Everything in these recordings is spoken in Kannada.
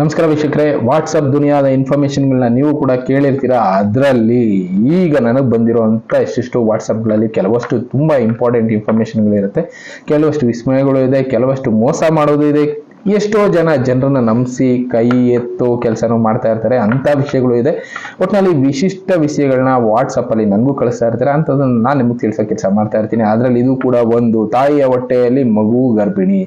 ನಮಸ್ಕಾರ ವೀಕ್ಷಕರೇ ವಾಟ್ಸಪ್ ದುನಿಯಾದ ಇನ್ಫಾರ್ಮೇಶನ್ಗಳನ್ನ ನೀವು ಕೂಡ ಕೇಳಿರ್ತೀರಾ? ಅದರಲ್ಲಿ ಈಗ ನನಗೆ ಬಂದಿರುವಂಥ ಎಷ್ಟೆಷ್ಟು ವಾಟ್ಸಪ್ಗಳಲ್ಲಿ ಕೆಲವಷ್ಟು ತುಂಬ ಇಂಪಾರ್ಟೆಂಟ್ ಇನ್ಫಾರ್ಮೇಶನ್ಗಳಿರುತ್ತೆ ಕೆಲವಷ್ಟು ವಿಸ್ಮಯಗಳು ಇದೆ, ಕೆಲವಷ್ಟು ಮೋಸ ಮಾಡೋದು ಇದೆ ಎಷ್ಟೋ ಜನ ಜನರನ್ನ ನಂಬಿಸಿ ಕೈ ಎತ್ತು ಕೆಲಸನೂ ಮಾಡ್ತಾ ಇರ್ತಾರೆ, ಅಂಥ ವಿಷಯಗಳು ಇದೆ. ಒಟ್ಟಿನಲ್ಲಿ ವಿಶಿಷ್ಟ ವಿಷಯಗಳನ್ನ ವಾಟ್ಸಪ್ಪಲ್ಲಿ ನನಗೂ ಕಳಿಸ್ತಾ ಇರ್ತಾರೆ, ಅಂಥದ್ದನ್ನು ನಾನು ನಿಮಗೆ ತಿಳಿಸೋ ಕೆಲಸ ಮಾಡ್ತಾ ಇರ್ತೀನಿ. ಅದರಲ್ಲಿ ಇದು ಕೂಡ ಒಂದು ತಾಯಿಯ ಹೊಟ್ಟೆಯಲ್ಲಿ ಮಗು ಗರ್ಭಿಣಿ.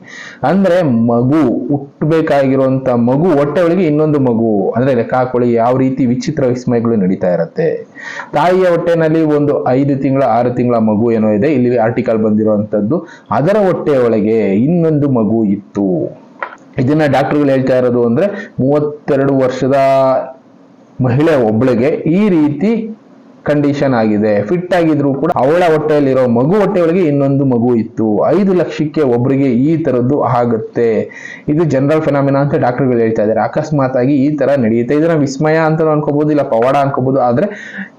ಅಂದರೆ ಮಗು ಹುಟ್ಟಬೇಕಾಗಿರುವಂಥ ಮಗು ಹೊಟ್ಟೆ ಒಳಗೆ ಇನ್ನೊಂದು ಮಗು. ಅಂದರೆ ಲೆಕ್ಕ ಹಾಕೊಳ್ಳಿ, ಯಾವ ರೀತಿ ವಿಚಿತ್ರ ವಿಸ್ಮಯಗಳು ನಡೀತಾ ಇರುತ್ತೆ. ತಾಯಿಯ ಹೊಟ್ಟೆನಲ್ಲಿ ಒಂದು ಐದು ತಿಂಗಳ, ಆರು ತಿಂಗಳ ಮಗು ಏನೋ ಇದೆ ಇಲ್ಲಿ ಆರ್ಟಿಕಲ್ ಬಂದಿರುವಂಥದ್ದು. ಅದರ ಹೊಟ್ಟೆಯೊಳಗೆ ಇನ್ನೊಂದು ಮಗು ಇತ್ತು. ಇದನ್ನ ಡಾಕ್ಟರ್ಗಳು ಹೇಳ್ತಾ ಇರೋದು ಅಂದ್ರೆ ಮೂವತ್ತೆರಡು ವರ್ಷದ ಮಹಿಳೆ ಒಬ್ಬಳಿಗೆ ಈ ರೀತಿ ಕಂಡೀಷನ್ ಆಗಿದೆ. ಫಿಟ್ ಆಗಿದ್ರು ಕೂಡ ಅವಳ ಹೊಟ್ಟೆಯಲ್ಲಿರೋ ಮಗು ಹೊಟ್ಟೆಯೊಳಗೆ ಇನ್ನೊಂದು ಮಗು ಇತ್ತು. ಐದು ಲಕ್ಷಕ್ಕೆ ಒಬ್ಬರಿಗೆ ಈ ತರದ್ದು ಆಗುತ್ತೆ. ಇದು ಜನರಲ್ ಫೆನಾಮಿನಾ ಅಂತ ಡಾಕ್ಟರ್ಗಳು ಹೇಳ್ತಾ ಇದ್ದಾರೆ. ಅಕಸ್ಮಾತ್ ಆಗಿ ಈ ತರ ನಡೆಯುತ್ತೆ. ಇದನ್ನ ವಿಸ್ಮಯ ಅಂತ ಅನ್ಕೋಬಹುದು ಇಲ್ಲ ಪವಾಡ ಅನ್ಕೋಬಹುದು ಆದ್ರೆ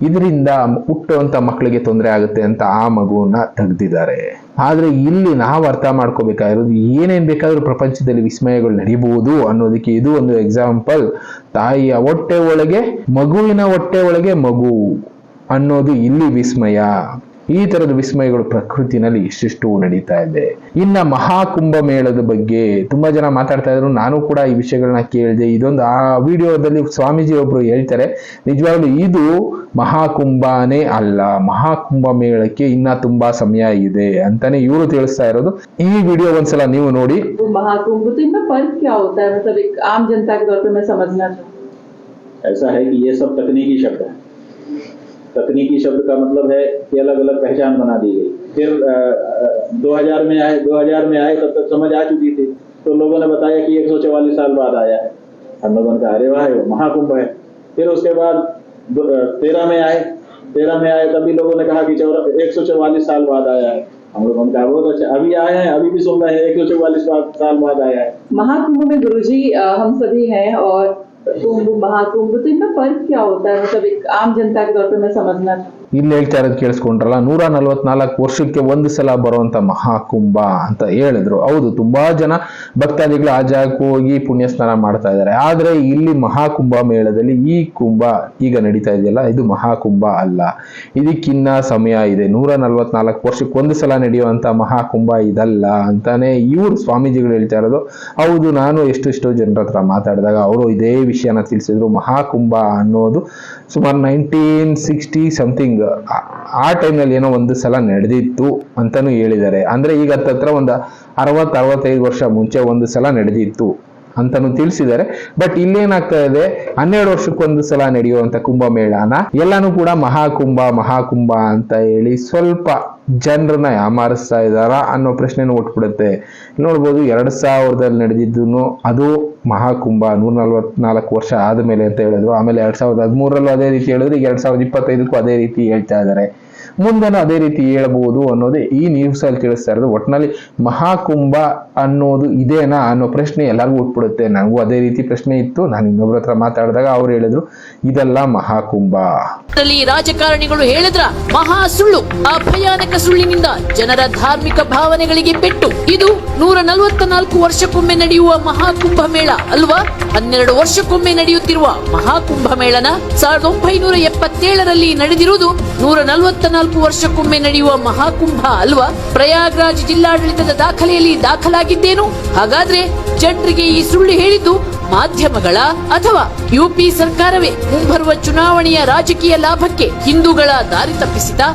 ಇದರಿಂದ ಹುಟ್ಟುವಂತ ಮಕ್ಕಳಿಗೆ ತೊಂದರೆ ಆಗುತ್ತೆ ಅಂತ ಆ ಮಗುವನ್ನ ತೆಗ್ದಿದ್ದಾರೆ. ಆದ್ರೆ ಇಲ್ಲಿ ನಾವು ಅರ್ಥ ಮಾಡ್ಕೋಬೇಕಾಗಿರೋದು ಏನೇನು ಬೇಕಾದರೂ ಪ್ರಪಂಚದಲ್ಲಿ ವಿಸ್ಮಯಗಳು ನಡೀಬಹುದು ಅನ್ನೋದಕ್ಕೆ ಇದು ಒಂದು ಎಕ್ಸಾಂಪಲ್ ತಾಯಿಯ ಹೊಟ್ಟೆ ಒಳಗೆ, ಮಗುವಿನ ಹೊಟ್ಟೆ ಒಳಗೆ ಮಗು ಅನ್ನೋದು ಇಲ್ಲಿ ವಿಸ್ಮಯ. ಈ ತರದ ವಿಸ್ಮಯಗಳು ಪ್ರಕೃತಿನಲ್ಲಿ ಇಷ್ಟಿಷ್ಟು ನಡೀತಾ ಇದೆ ಇನ್ನ ಮಹಾಕುಂಭ ಮೇಳದ ಬಗ್ಗೆ ತುಂಬಾ ಜನ ಮಾತಾಡ್ತಾ ಇದ್ರು ನಾನು ಕೂಡ ಈ ವಿಷಯಗಳನ್ನ ಕೇಳಿದೆ ಇದೊಂದು ಆ ವಿಡಿಯೋದಲ್ಲಿ ಸ್ವಾಮೀಜಿ ಒಬ್ರು ಹೇಳ್ತಾರೆ ನಿಜವಾಗ್ಲೂ ಇದು ಮಹಾಕುಂಭನೇ ಅಲ್ಲ ಮಹಾಕುಂಭ ಮೇಳಕ್ಕೆ ಇನ್ನ ತುಂಬಾ ಸಮಯ ಇದೆ ಅಂತಾನೆ ಇವರು ತಿಳಿಸ್ತಾ ಇರೋದು ಈ ವಿಡಿಯೋ ಒಂದ್ಸಲ ನೀವು ನೋಡಿ वो महाकुंभ तो इनमें फर्क क्या होता है मतलब एक आम जनता के तौर पे मैं समझना चाहूँ ऐसा है कि ये सब तकनीकी शब्द है तकनीकी शब्द का मतलब है कि अलग अलग पहचान बना दी गई। फिर अ, अ, 2000 में आए 2000 में आए तब तक समझ आ चुकी थी। तो लोगों ने बताया कि 144 साल बाद आया है। हम लोगों कहा अरे वाह महाकुंभ है। फिर उसके बाद तेरह में आए। तेरह में आए तभी लोगों ने कहा कि एक सौ चौवालीस साल बाद आया है। हम लोगों ने कहा बहुत अच्छा अभी आए हैं अभी भी सुन रहे हैं एक सौ चौवालीस साल बाद आया है। महाकुंभ में गुरु जी हम सभी हैं और कुंभ महाकुंभ तो इनमें फ़र्क क्या होता है? मतलब एक आम जनता के तौर पर मैं समझना ಇಲ್ಲಿ ಹೇಳ್ತಾ ಇರೋದು ಕೇಳಿಸ್ಕೊಂಡ್ರಲ್ಲ, ನೂರ ನಲವತ್ನಾಲ್ಕು ವರ್ಷಕ್ಕೆ ಒಂದು ಸಲ ಬರುವಂತ ಮಹಾಕುಂಭ ಅಂತ ಹೇಳಿದ್ರು. ಹೌದು, ತುಂಬಾ ಜನ ಭಕ್ತಾದಿಗಳು ಆ ಜಾಗಕ್ಕೆ ಹೋಗಿ ಪುಣ್ಯ ಸ್ನಾನ ಮಾಡ್ತಾ ಇದ್ದಾರೆ. ಆದ್ರೆ ಇಲ್ಲಿ ಮಹಾಕುಂಭ ಮೇಳದಲ್ಲಿ ಈ ಕುಂಭ ಈಗ ನಡೀತಾ ಇದೆಯಲ್ಲ, ಇದು ಮಹಾಕುಂಭ ಅಲ್ಲ. ಇದಕ್ಕಿನ್ನ ಸಮಯ ಇದೆ. ನೂರ ನಲವತ್ನಾಲ್ಕು ವರ್ಷಕ್ಕೆ ಒಂದು ಸಲ ನಡೆಯುವಂತ ಮಹಾಕುಂಭ ಇದಲ್ಲ ಅಂತಾನೆ ಇವರು ಸ್ವಾಮೀಜಿಗಳು ಹೇಳ್ತಾ ಇರೋದು. ಹೌದು, ನಾನು ಎಷ್ಟೆಷ್ಟೋ ಜನರ ಹತ್ರ ಮಾತಾಡಿದಾಗ ಅವರು ಇದೇ ವಿಷಯನ ತಿಳಿಸಿದ್ರು. ಮಹಾಕುಂಭ ಅನ್ನೋದು ಸುಮಾರು ನೈನ್ಟೀನ್ ಸಿಕ್ಸ್ಟಿ ಸಮಥಿಂಗ್ ಆ ಟೈಮ್ನಲ್ಲಿ ಏನೋ ಒಂದು ಸಲ ನಡೆದಿತ್ತು ಅಂತಾನು ಹೇಳಿದ್ದಾರೆ. ಅಂದ್ರೆ ಈಗ ಹತ್ತತ್ರ ಒಂದು ಅರವತ್ತು, ಅರವತ್ತೈದು ವರ್ಷ ಮುಂಚೆ ಒಂದು ಸಲ ನಡೆದಿತ್ತು. ಅಂತಾನು ತಿಳಿಸಿದ್ದಾರೆ. ಬಟ್ ಇಲ್ಲೇನಾಗ್ತಾ ಇದೆ? ಹನ್ನೆರಡು ವರ್ಷಕ್ಕೊಂದು ಸಲ ನಡೆಯುವಂತ ಕುಂಭಮೇಳನ. ಎಲ್ಲಾನು ಕೂಡ ಮಹಾಕುಂಭ ಮಹಾಕುಂಭ ಅಂತ ಹೇಳಿ ಸ್ವಲ್ಪ ಜನರನ್ನ ಯಾಮಾರಿಸ್ತಾ ಇದ್ದಾರಾ ಅನ್ನೋ ಪ್ರಶ್ನೆನೂ ಒಟ್ಬಿಡುತ್ತೆ ನೋಡ್ಬೋದು ಎರಡ್ ಸಾವಿರದಲ್ಲಿ ನಡೆದಿದ್ದು ಅದು ಮಹಾಕುಂಭ ನೂರ ನಲ್ವತ್ನಾಲ್ಕು ವರ್ಷ ಆದಮೇಲೆ ಅಂತ ಹೇಳಿದ್ರು. ಆಮೇಲೆ ಎರಡ್ ಸಾವಿರದ ಹದಿಮೂರಲ್ಲೂ ಅದೇ ರೀತಿ ಹೇಳಿದ್ರು. ಈಗ ಎರಡ್ ಸಾವಿರದ ಇಪ್ಪತ್ತೈದಕ್ಕೂ ಅದೇ ರೀತಿ ಹೇಳ್ತಾ ಇದ್ದಾರೆ. ಮುಂದೆನೂ ಅದೇ ರೀತಿ ಹೇಳಬಹುದು ಅನ್ನೋದೇ ಈ ನ್ಯೂಸ್ ಅಲ್ಲಿ ತಿಳಿಸ್ತಾ ಇರೋದು. ಒಟ್ಟಿನಲ್ಲಿ ಮಹಾಕುಂಭ ಅನ್ನೋದು ಇದೇನಾ ಅನ್ನೋ ಪ್ರಶ್ನೆ ಎಲ್ಲರಿಗೂ ಉಟ್ಬಿಡುತ್ತೆ. ನನಗೂ ಅದೇ ರೀತಿ ಪ್ರಶ್ನೆ ಇತ್ತು. ನಾನು ಇನ್ನೊಬ್ರ ಹತ್ರ ಮಾತಾಡಿದಾಗ ಅವ್ರು ಹೇಳಿದ್ರು, ಇದೆಲ್ಲ ಮಹಾಕುಂಭ. ರಾಜಕಾರಣಿಗಳು ಹೇಳಿದ್ರ ಮಹಾ ಸುಳ್ಳು ಆ ಭಯಾನಕ ಸುಳ್ಳಿನಿಂದ ಜನರ ಧಾರ್ಮಿಕ ಭಾವನೆಗಳಿಗೆ ಪೆಟ್ಟು. ಇದು ನೂರ ನಲವತ್ತ ನಾಲ್ಕು ವರ್ಷಕ್ಕೊಮ್ಮೆ ನಡೆಯುವ ಮಹಾಕುಂಭ ಮೇಳ ಅಲ್ವಾ? ಹನ್ನೆರಡು ವರ್ಷಕ್ಕೊಮ್ಮೆ ನಡೆಯುತ್ತಿರುವ ಮಹಾಕುಂಭ ಮೇಳನ ಸಾವಿರದ ಒಂಬೈನೂರ ಎಪ್ಪತ್ತೇಳರಲ್ಲಿ ನಡೆದಿರುವುದು ನೂರ ನಲವತ್ತ ವರ್ಷಕ್ಕೊಮ್ಮೆ ನಡೆಯುವ ಮಹಾಕುಂಭ ಅಲ್ವಾ? ಪ್ರಯಾಗ್ರಾಜ್ ಜಿಲ್ಲಾಡಳಿತದ ದಾಖಲೆಯಲ್ಲಿ ದಾಖಲಾಗಿದ್ದೇನು ಹಾಗಾದ್ರೆ ಜನರಿಗೆ ಈ ಸುಳ್ಳು ಹೇಳಿದ್ದು ಮಾಧ್ಯಮಗಳ ಅಥವಾ ಯುಪಿ ಸರ್ಕಾರವೇ ಮುಂಬರುವ ಚುನಾವಣೆಯ ರಾಜಕೀಯ ಲಾಭಕ್ಕೆ ಹಿಂದೂಗಳ ದಾರಿ ತಪ್ಪಿಸಿತಾ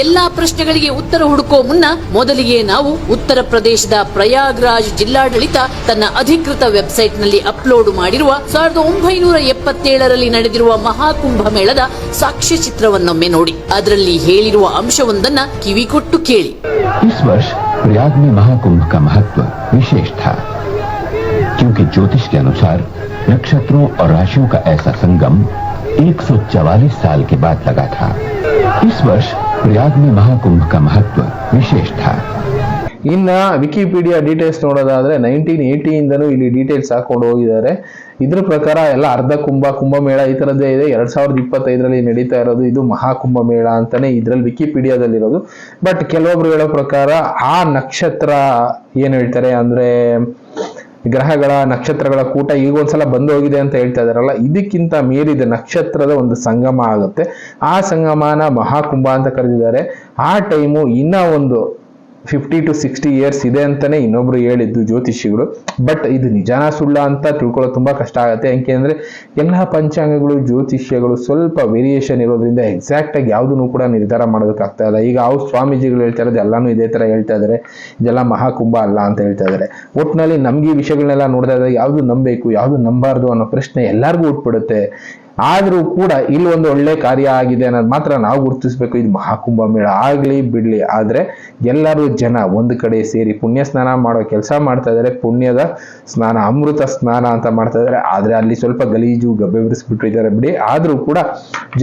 ಎಲ್ಲಾ ಪ್ರಶ್ನೆಗಳಿಗೆ ಉತ್ತರ ಹುಡುಕೋ ಮುನ್ನ ಮೊದಲಿಗೆ ನಾವು ಉತ್ತರ ಪ್ರದೇಶದ ಪ್ರಯಾಗ್ರಾಜ್ ಜಿಲ್ಲಾಡಳಿತ ತನ್ನ ಅಧಿಕೃತ ವೆಬ್ಸೈಟ್ ನಲ್ಲಿ ಅಪ್ಲೋಡ್ ಮಾಡಿರುವ ಸಾವಿರದ ಒಂಬೈನೂರ ಎಪ್ಪತ್ತೇಳರಲ್ಲಿ ನಡೆದಿರುವ ಮಹಾಕುಂಭ ಮೇಳದ ಸಾಕ್ಷ್ಯ ಚಿತ್ರವನ್ನೊಮ್ಮೆ ನೋಡಿ ಅದರಲ್ಲಿ ಹೇಳಿರುವ ಅಂಶವೊಂದನ್ನ ಕಿವಿಕೊಟ್ಟು ಕೇಳಿ इस वर्ष प्रयाग में महाकुंभ का महत्व विशेष था क्योंकि ज्योतिष के अनुसार नक्षत्रों और राशियों का ऐसा संगम 144 साल के बाद लगा था इस वर्ष प्रयाग में महाकुंभ का महत्व विशेष था ಇನ್ನ ವಿಕಿಪೀಡಿಯಾ ಡೀಟೇಲ್ಸ್ ನೋಡೋದಾದ್ರೆ ನೈನ್ಟೀನ್ ಏಯ್ಟಿಯಿಂದನೂ ಇಲ್ಲಿ ಡೀಟೇಲ್ಸ್ ಹಾಕೊಂಡು ಹೋಗಿದ್ದಾರೆ ಇದ್ರ ಪ್ರಕಾರ ಎಲ್ಲ ಅರ್ಧ ಕುಂಭ ಕುಂಭಮೇಳ ಈ ಥರದ್ದೇ ಇದೆ ಎರಡ್ ಸಾವಿರದ ಇಪ್ಪತ್ತೈದರಲ್ಲಿ ನಡೀತಾ ಇರೋದು ಇದು ಮಹಾಕುಂಭ ಮೇಳ ಅಂತಾನೆ ಇದ್ರಲ್ಲಿ ವಿಕಿಪೀಡಿಯಾದಲ್ಲಿರೋದು ಬಟ್ ಕೆಲವೊಬ್ರು ಹೇಳೋ ಪ್ರಕಾರ ಆ ನಕ್ಷತ್ರ ಏನ್ ಹೇಳ್ತಾರೆ ಅಂದ್ರೆ ಗ್ರಹಗಳ ನಕ್ಷತ್ರಗಳ ಕೂಟ ಈಗ ಒಂದ್ಸಲ ಬಂದು ಹೋಗಿದೆ ಅಂತ ಹೇಳ್ತಾ ಇದಾರಲ್ಲ, ಇದಕ್ಕಿಂತ ಮೀರಿದ ನಕ್ಷತ್ರದ ಒಂದು ಸಂಗಮ ಆಗುತ್ತೆ. ಆ ಸಂಗಮನ ಮಹಾಕುಂಭ ಅಂತ ಕರೆದಿದ್ದಾರೆ. ಆ ಟೈಮು ಇನ್ನ ಒಂದು ಫಿಫ್ಟಿ ಟು ಸಿಕ್ಸ್ಟಿ ಇಯರ್ಸ್ ಇದೆ ಅಂತಾನೆ ಇನ್ನೊಬ್ರು ಹೇಳಿದ್ದು ಜ್ಯೋತಿಷಿಗಳು. ಬಟ್ ಇದು ನಿಜಾನ ಸುಳ್ಳ ಅಂತ ತಿಳ್ಕೊಳ್ಳೋದು ತುಂಬಾ ಕಷ್ಟ ಆಗುತ್ತೆ. ಯಾಕೆ ಅಂದ್ರೆ ಎಲ್ಲ ಪಂಚಾಂಗಗಳು, ಜ್ಯೋತಿಷ್ಯಗಳು ಸ್ವಲ್ಪ ವೇರಿಯೇಷನ್ ಇರೋದ್ರಿಂದ ಎಕ್ಸಾಕ್ಟ್ ಆಗಿ ಯಾವುದನ್ನು ಕೂಡ ನಿರ್ಧಾರ ಮಾಡೋದಕ್ಕಾಗ್ತಾ ಇಲ್ಲ. ಈಗ ಅವ್ರು ಸ್ವಾಮೀಜಿಗಳು ಹೇಳ್ತಾ ಇರೋದು ಎಲ್ಲಾನು ಇದೇ ತರ ಹೇಳ್ತಾ ಇದಾರೆ. ಇದೆಲ್ಲ ಮಹಾಕುಂಭ ಅಲ್ಲ ಅಂತ ಹೇಳ್ತಾ ಇದಾರೆ. ಒಟ್ಟಿನಲ್ಲಿ ನಮ್ಗೆ ಈ ವಿಷಯಗಳನ್ನೆಲ್ಲ ನೋಡಿದಾಗ ಇದ್ದಾಗ ಯಾವ್ದು ನಂಬಬೇಕು, ಯಾವ್ದು ನಂಬಾರ್ದು ಅನ್ನೋ ಪ್ರಶ್ನೆ ಎಲ್ಲರಿಗೂ ಹುಟ್ಬಿಡುತ್ತೆ ಆದ್ರೂ ಕೂಡ ಇಲ್ಲಿ ಒಂದು ಒಳ್ಳೆ ಕಾರ್ಯ ಆಗಿದೆ ಅನ್ನೋದು ಮಾತ್ರ ನಾವು ಗುರುತಿಸಬೇಕು. ಇದು ಮಹಾಕುಂಭ ಮೇಳ ಆಗಲಿ ಬಿಡಲಿ. ಆದರೆ ಎಲ್ಲರೂ ಜನ ಒಂದು ಕಡೆ ಸೇರಿ ಪುಣ್ಯ ಸ್ನಾನ ಮಾಡೋ ಕೆಲಸ ಮಾಡ್ತಾ ಇದಾರೆ. ಪುಣ್ಯದ ಸ್ನಾನ, ಅಮೃತ ಸ್ನಾನ ಅಂತ ಮಾಡ್ತಾ ಇದಾರೆ. ಆದರೆ ಅಲ್ಲಿ ಸ್ವಲ್ಪ ಗಲೀಜು, ಗಬ್ಬೆ ಬಿಡಿಸ್ಬಿಟ್ಟಿದ್ದಾರೆ ಬಿಡಿ. ಆದರೂ ಕೂಡ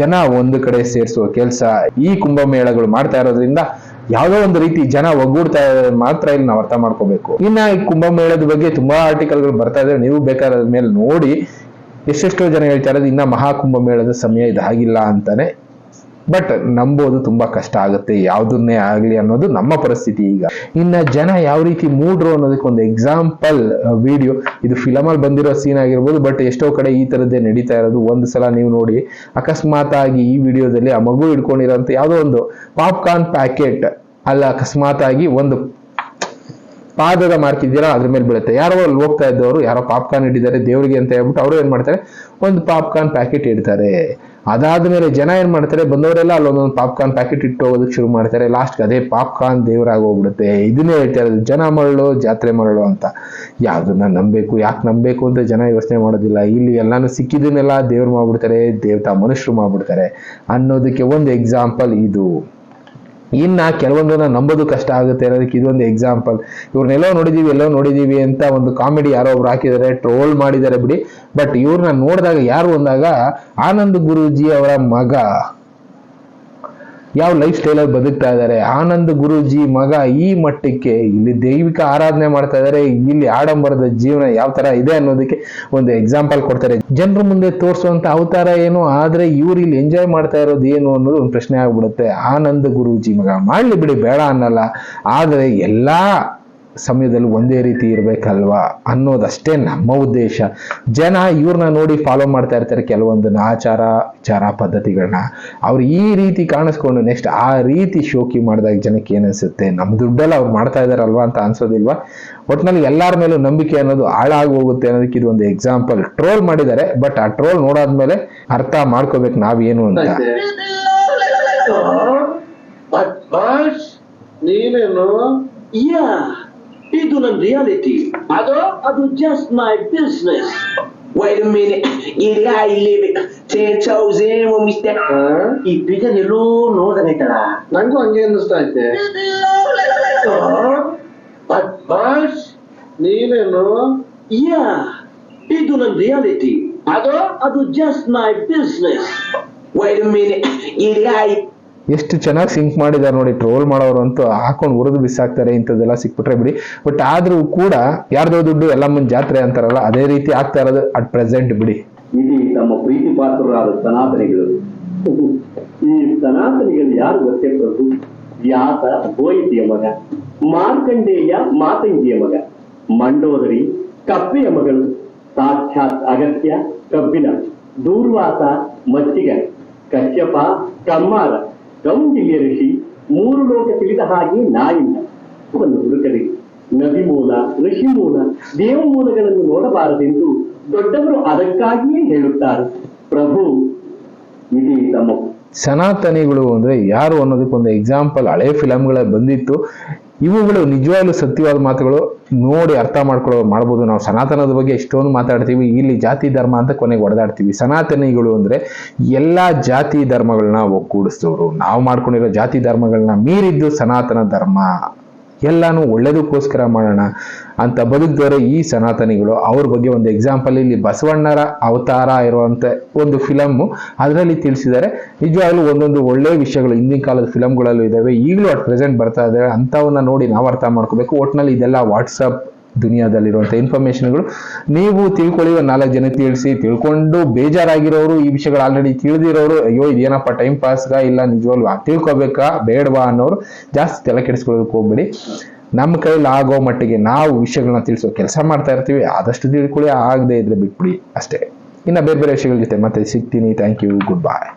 ಜನ ಒಂದು ಕಡೆ ಸೇರಿಸುವ ಕೆಲಸ ಈ ಕುಂಭಮೇಳಗಳು ಮಾಡ್ತಾ ಇರೋದ್ರಿಂದ ಯಾವುದೋ ಒಂದು ರೀತಿ ಜನ ಒಗ್ಗೂಡ್ತಾ ಇದ್ದಾರೆ ಮಾತ್ರ ಇಲ್ಲಿ ನಾವು ಅರ್ಥ ಮಾಡ್ಕೋಬೇಕು. ಇನ್ನ ಈ ಕುಂಭಮೇಳದ ಬಗ್ಗೆ ತುಂಬಾ ಆರ್ಟಿಕಲ್ಗಳು ಬರ್ತಾ ಇದ್ದಾರೆ ನೀವು ಬೇಕಾದ ಮೇಲೆ ನೋಡಿ ಎಷ್ಟೆಷ್ಟೋ ಜನ ಹೇಳ್ತಾರೆ, ಇನ್ನ ಮಹಾಕುಂಭ ಮೇಳದ ಸಮಯ ಇದಾಗಿಲ್ಲ ಅಂತಾನೆ. ಬಟ್ ನಂಬೋದು ತುಂಬಾ ಕಷ್ಟ ಆಗುತ್ತೆ, ಯಾವುದನ್ನೇ ಆಗಲಿ ಅನ್ನೋದು ನಮ್ಮ ಪರಿಸ್ಥಿತಿ ಈಗ. ಇನ್ನ ಜನ ಯಾವ ರೀತಿ ಮೂಡ್ರು ಅನ್ನೋದಕ್ಕೆ ಒಂದು ಎಕ್ಸಾಂಪಲ್ ವಿಡಿಯೋ ಇದು ಫಿಲಮ್ ಅಲ್ಲಿ ಬಂದಿರೋ ಸೀನ್ ಆಗಿರ್ಬೋದು, ಬಟ್ ಎಷ್ಟೋ ಕಡೆ ಈ ತರದ್ದೇ ನಡೀತಾ ಇರೋದು. ಒಂದು ಸಲ ನೀವು ನೋಡಿ ಅಕಸ್ಮಾತ್ ಆಗಿ ಈ ವಿಡಿಯೋದಲ್ಲಿ ಆ ಮಗು ಹಿಡ್ಕೊಂಡಿರೋಂಥ ಯಾವುದೋ ಒಂದು ಪಾಪ್ಕಾರ್ನ್ ಪ್ಯಾಕೆಟ್ ಅಲ್ಲ ಅಕಸ್ಮಾತ್ ಆಗಿ ಒಂದು ಪಾದದ ಇದೆಯಲ್ಲ, ಅದ್ರ ಮೇಲೆ ಬೀಳುತ್ತೆ. ಯಾರೋ ಅಲ್ಲಿ ಹೋಗ್ತಾ ಇದ್ದವರು, ಯಾರೋ ಪಾಪ್ಕಾರ್ನ್ ಇಟ್ಟಿದ್ದಾರೆ ದೇವರಿಗೆ ಅಂತ ಹೇಳ್ಬಿಟ್ಟು ಅವರು ಏನ್ ಮಾಡ್ತಾರೆ? ಒಂದು ಪಾಪ್ಕಾರ್ನ್ ಪ್ಯಾಕೆಟ್ ಇಡ್ತಾರೆ. ಅದಾದ್ಮೇಲೆ ಜನ ಏನ್ ಮಾಡ್ತಾರೆ? ಬಂದವರೆಲ್ಲ ಅಲ್ಲೊಂದೊಂದು ಪಾಪ್ಕಾರ್ನ್ ಪ್ಯಾಕೆಟ್ ಇಟ್ಟು ಹೋಗೋದಕ್ಕೆ ಶುರು ಮಾಡ್ತಾರೆ. ಲಾಸ್ಟ್ ಅದೇ ಪಾಪ್ಕಾರ್ನ್ ದೇವರಾಗಿ ಹೋಗ್ಬಿಡುತ್ತೆ. ಇದನ್ನೇ ಹೇಳ್ತಾ ಇರೋದು ಜನ ಮರಳು, ಜಾತ್ರೆ ಮರಳು ಅಂತ. ಯಾವ್ದನ್ನ ನಂಬಬೇಕು, ಯಾಕೆ ನಂಬಬೇಕು ಅಂತ ಜನ ಯೋಚನೆ ಮಾಡೋದಿಲ್ಲ. ಇಲ್ಲಿ ಎಲ್ಲಾನು ಸಿಕ್ಕಿದನ್ನೆಲ್ಲ ದೇವ್ರು ಮಾಡ್ಬಿಡ್ತಾರೆ, ದೇವತಾ ಮನುಷ್ಯರು ಮಾಡ್ಬಿಡ್ತಾರೆ ಅನ್ನೋದಕ್ಕೆ ಒಂದು ಎಕ್ಸಾಂಪಲ್ ಇದು. ಇನ್ನ ಕೆಲವೊಂದನ್ನ ನಂಬೋದು ಕಷ್ಟ ಆಗುತ್ತೆ ಅನ್ನೋದಕ್ಕೆ ಇದೊಂದು ಎಕ್ಸಾಂಪಲ್ ಇವ್ರನ್ನೆಲ್ಲೋ ನೋಡಿದೀವಿ, ಎಲ್ಲೋ ನೋಡಿದೀವಿ ಅಂತ ಒಂದು ಕಾಮಿಡಿ ಯಾರೋ ಒಬ್ರು ಹಾಕಿದ್ದಾರೆ ಟ್ರೋಲ್ ಮಾಡಿದ್ದಾರೆ ಬಿಡಿ. ಬಟ್ ಇವ್ರನ್ನ ನೋಡಿದಾಗ ಯಾರು ಅಂದಾಗ ಆನಂದ್ ಗುರೂಜಿ ಅವರ ಮಗ. ಯಾವ ಲೈಫ್ ಸ್ಟೈಲಲ್ಲಿ ಬದುಕ್ತಾ ಇದ್ದಾರೆ ಆನಂದ್ ಗುರುಜಿ ಮಗ ಈ ಮಟ್ಟಕ್ಕೆ ಇಲ್ಲಿ ದೈವಿಕ ಆರಾಧನೆ ಮಾಡ್ತಾ ಇದ್ದಾರೆ ಇಲ್ಲಿ ಆಡಂಬರದ ಜೀವನ ಯಾವ ತರ ಇದೆ ಅನ್ನೋದಕ್ಕೆ ಒಂದು ಎಕ್ಸಾಂಪಲ್ ಕೊಡ್ತಾರೆ. ಜನರ ಮುಂದೆ ತೋರಿಸುವಂತ ಅವತಾರ ಏನು? ಆದ್ರೆ ಇವ್ರು ಇಲ್ಲಿ ಎಂಜಾಯ್ ಮಾಡ್ತಾ ಇರೋದು ಏನು ಅನ್ನೋದು ಒಂದು ಪ್ರಶ್ನೆ ಆಗ್ಬಿಡುತ್ತೆ. ಆನಂದ್ ಗುರೂಜಿ ಮಗ. ಮಾಡ್ಲಿ ಬಿಡಿ, ಬೇಡ ಅನ್ನಲ್ಲ. ಆದ್ರೆ ಎಲ್ಲಾ ಸಮಯದಲ್ಲಿ ಒಂದೇ ರೀತಿ ಇರಬೇಕಲ್ವಾ ಅನ್ನೋದಷ್ಟೇ ನಮ್ಮ ಉದ್ದೇಶ. ಜನ ಇವ್ರನ್ನ ನೋಡಿ ಫಾಲೋ ಮಾಡ್ತಾ ಇರ್ತಾರೆ ಕೆಲವೊಂದು ಆಚಾರ ವಿಚಾರ ಪದ್ಧತಿಗಳನ್ನ. ಅವ್ರು ಈ ರೀತಿ ಕಾಣಿಸ್ಕೊಂಡು ನೆಕ್ಸ್ಟ್ ಆ ರೀತಿ ಶೋಕಿ ಮಾಡಿದಾಗ ಜನಕ್ಕೆ ಏನನ್ಸುತ್ತೆ ನಮ್ಮ ದುಡ್ಡೆಲ್ಲ ಅವ್ರು ಮಾಡ್ತಾ ಇದ್ದಾರಲ್ವಾ ಅಂತ ಅನ್ಸೋದಿಲ್ವಾ? ಒಟ್ನಲ್ಲಿ ಎಲ್ಲರ ಮೇಲೂ ನಂಬಿಕೆ ಅನ್ನೋದು ಹಾಳಾಗಿ ಹೋಗುತ್ತೆ ಅನ್ನೋದಕ್ಕೆ ಇದು ಒಂದು ಎಕ್ಸಾಂಪಲ್ ಟ್ರೋಲ್ ಮಾಡಿದ್ದಾರೆ ಬಟ್ ಆ ಟ್ರೋಲ್ ನೋಡಾದ್ಮೇಲೆ ಅರ್ಥ ಮಾಡ್ಕೋಬೇಕು ನಾವೇನು ಅಂತ. ಯಾ. ಇದು ನನ್ನ ರಿಯಾಲಿಟಿ ಅದು ಅದು just my business Wait a minute. It guy living ten toes in when we step. ಈ ಪಿಜನ್ ಎಲ್ಲೋ ನೋಡದೈತಲ್ಲ ನಂಗೂ ಹಂಗೆ ಅನ್ನಿಸ್ತಾ ಐತೆ ಅಡ್ವಾನ್ಸ್ ನೀನೇನು ಯಾ ಇದು ನನ್ನ ರಿಯಾಲಿಟಿ ಅದು ಅದು just my business Wait a minute. It guy ಎಷ್ಟು ಚೆನ್ನಾಗಿ ಸಿಂಕ್ ಮಾಡಿದ್ದಾರೆ ನೋಡಿ ಟ್ರೋಲ್ ಮಾಡೋರು ಅಂತೂ ಹಾಕೊಂಡು ಉರಿದು ಬಿಸಾಕ್ತಾರೆ, ಇಂಥದ್ದೆಲ್ಲ ಸಿಕ್ಬಿಟ್ರೆ ಬಿಡಿ. ಬಟ್ ಆದರೂ ಕೂಡ ಯಾರ್ದೋ ದುಡ್ಡು ಎಲ್ಲ ಮುಂದೆ ಜಾತ್ರೆ ಅಂತಾರಲ್ಲ, ಅದೇ ರೀತಿ ಆಗ್ತಾ ಇರೋದು ಅಟ್ ಪ್ರೆಸೆಂಟ್ ಬಿಡಿ. ಇಲ್ಲಿ ತಮ್ಮ ಪ್ರೀತಿ ಪಾತ್ರರಾದ ಸನಾತನಿಗಳು. ಈ ಸನಾತನಿಗಳು ಯಾರು ಗೊತ್ತೇ ಪ್ರಭು? ವ್ಯಾಸ ಗೋಯಿತಿಯ ಮಗ, ಮಾರ್ಕಂಡೇಯ ಮಾತಂಗಿಯ ಮಗ, ಮಂಡೋದರಿ ಕಪ್ಪೆಯ ಮಗಳು, ಸಾಕ್ಷಾತ್ ಅಗತ್ಯ ಕಬ್ಬಿನ, ದೂರ್ವಾಸ ಮಚ್ಚಿಗ, ಕಶ್ಯಪ ಕಮ್ಮಾರ ಗೌಂಡಿಲ್ಯ ಋಷಿ ಮೂರು ಲೋಕ ತಿಳಿದ ಹಾಗೆ ನಾಯಿಂದ ಒಂದು ನದಿ ಮೂಲ, ಋಷಿ ಮೂಲ, ದೇವ ಮೂಲಗಳನ್ನು ನೋಡಬಾರದೆಂದು ದೊಡ್ಡವರು ಅದಕ್ಕಾಗಿಯೇ ಹೇಳುತ್ತಾರೆ. ಪ್ರಭು ಇಲ್ಲಿ ತಮ್ಮ ಸನಾತನಿಗಳು ಅಂದ್ರೆ ಯಾರು ಅನ್ನೋದಕ್ಕೊಂದು ಎಕ್ಸಾಂಪಲ್ ಹಳೆ ಫಿಲಮ್ಗಳ ಬಂದಿತ್ತು. ಇವುಗಳು ನಿಜವಾಗ್ಲೂ ಸತ್ಯವಾದ ಮಾತುಗಳು. ನೋಡಿ ಅರ್ಥ ಮಾಡ್ಕೊಳ್ಳೋ ಮಾಡ್ಬೋದು. ನಾವು ಸನಾತನದ ಬಗ್ಗೆ ಎಷ್ಟೊಂದು ಮಾತಾಡ್ತೀವಿ. ಇಲ್ಲಿ ಜಾತಿ ಧರ್ಮ ಅಂತ ಕೊನೆಗೆ ಹೊಡೆದಾಡ್ತೀವಿ ಸನಾತನಿಗಳು ಅಂದ್ರೆ ಎಲ್ಲ ಜಾತಿ ಧರ್ಮಗಳನ್ನ ಒಗ್ಗೂಡಿಸಿದವರು. ನಾವು ಮಾಡ್ಕೊಂಡಿರೋ ಜಾತಿ ಧರ್ಮಗಳನ್ನ ಮೀರಿದ್ದು ಸನಾತನ ಧರ್ಮ. ಎಲ್ಲಾನು ಒಳ್ಳೇದಕ್ಕೋಸ್ಕರ ಮಾಡೋಣ ಅಂತ ಬದುಕಿದವರು ಈ ಸನಾತನಿಗಳು. ಅವ್ರ ಬಗ್ಗೆ ಒಂದು ಎಕ್ಸಾಂಪಲ್ ಇಲ್ಲಿ ಬಸವಣ್ಣರ ಅವತಾರ ಇರುವಂತ ಒಂದು ಫಿಲಮ್ಮು ಅದರಲ್ಲಿ ತಿಳಿಸಿದ್ದಾರೆ. ನಿಜವಾಗ್ಲೂ ಒಂದೊಂದು ಒಳ್ಳೆ ವಿಷಯಗಳು ಹಿಂದಿನ ಕಾಲದ ಫಿಲಮ್ಗಳಲ್ಲೂ ಇದಾವೆ. ಈಗಲೂ ಅಟ್ ಪ್ರೆಸೆಂಟ್ ಬರ್ತಾ ಇದಾವೆ. ಅಂಥವನ್ನ ನೋಡಿ ನಾವು ಅರ್ಥ ಮಾಡ್ಕೋಬೇಕು. ಒಟ್ನಲ್ಲಿ ಇದೆಲ್ಲ ವಾಟ್ಸಪ್ ದುನಿಯಾದಲ್ಲಿರುವಂಥ ಇನ್ಫಾರ್ಮೇಷನ್ಗಳು ನೀವು ತಿಳ್ಕೊಳ್ಳಿ ಒಂದು ನಾಲ್ಕು ಜನ ತಿಳಿಸಿ, ತಿಳ್ಕೊಂಡು ಬೇಜಾರಾಗಿರೋರು, ಈ ವಿಷಯಗಳು ಆಲ್ರೆಡಿ ತಿಳಿದಿರೋರು, ಅಯ್ಯೋ, ಇದೇನಪ್ಪ ಟೈಮ್ ಪಾಸ್ಗ ಇಲ್ಲ, ನಿಜವಾಗ್ಲೂ ತಿಳ್ಕೊಬೇಕಾ, ಬೇಡವಾ ಅನ್ನೋರು ಜಾಸ್ತಿ ತಲೆ ಕೆಡಿಸ್ಕೊಳ್ಳೋದಕ್ಕೆ ಹೋಗ್ಬೇಡಿ. ನಮ್ಮ ಕೈಲಿ ಆಗೋ ಮಟ್ಟಿಗೆ ನಾವು ವಿಷಯಗಳನ್ನ ತಿಳಿಸೋ ಕೆಲಸ ಮಾಡ್ತಾ ಇರ್ತೀವಿ, ಆದಷ್ಟು ತಿಳ್ಕೊಳ್ಳಿ, ಆಗದೆ ಇದ್ರೆ ಬಿಟ್ಬಿಡಿ ಅಷ್ಟೇ. ಇನ್ನು ಬೇರೆ ಬೇರೆ ವಿಷಯಗಳ ಜೊತೆ ಮತ್ತೆ ಸಿಗ್ತೀನಿ. Thank you good bye